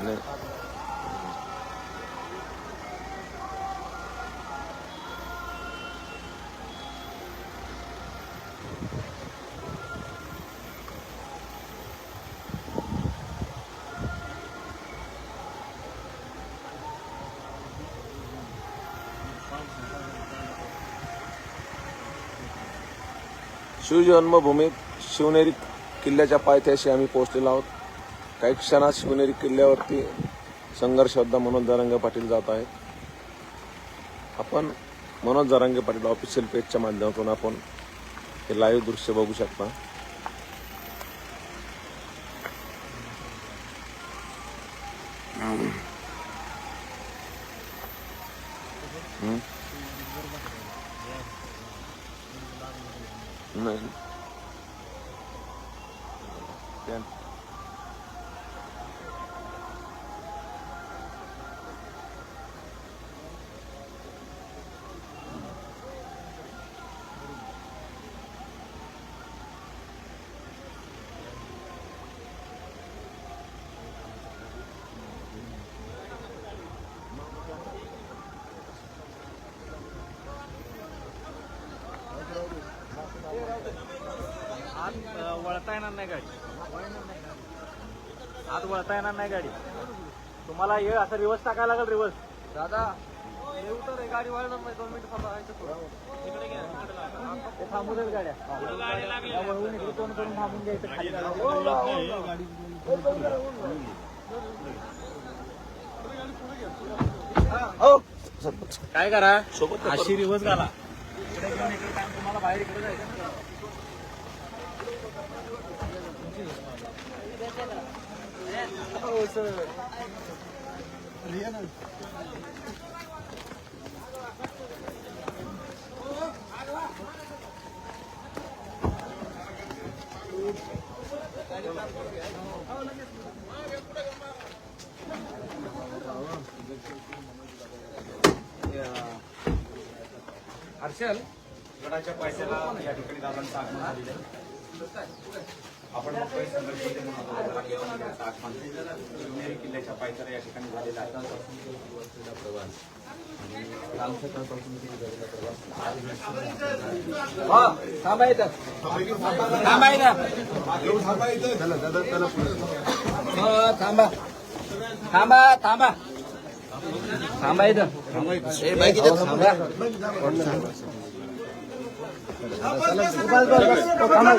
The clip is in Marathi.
नाही शिवजन्मभूमीत शिवनेरी किल्ल्याच्या पायथ्याशी आम्ही पोहोचलेलो आहोत काही क्षणात शिवनेरी किल्ल्यावरती संघर्ष योद्धा मनोज जरांगे पाटील जात आहेत. आपण मनोज जरांगे पाटील ऑफिशियल पेजच्या माध्यमातून आपण हे लाईव्ह दृश्य बघू शकता. नाही. आत वळता येणार नाही गाडी. आत वळता येणार नाही गाडी. तुम्हाला हे असं रिवर्स टाकायला लागेल रिवर्स दादा हे उतर हे गाडी वळणार नाही दोन मिनिट थांबायचं ते थांबू देत गाड्या. या वळवून इकडे तोंड करून थांबून घ्यायचं खाली. गाडी. हो. काय करा? सोबत अशी रिवर्स घाला. इकडे घेऊन इकडे काय तुम्हाला बाहेर इकडे जायचं. हो हर्षल गडाच्या पैशाला या ठिकाणी दादांचं आगमन झालेलं आहे आपण मुंबई शिवनेरी किल्ल्याच्या पायथ्याला या ठिकाणी झालेलं आहे. लाल सकाळपासून किती झालेला प्रवास थांबा. इथं. थांबा इथं. हो, थांबा थांबा थांबा. थांबा. इथं थांबा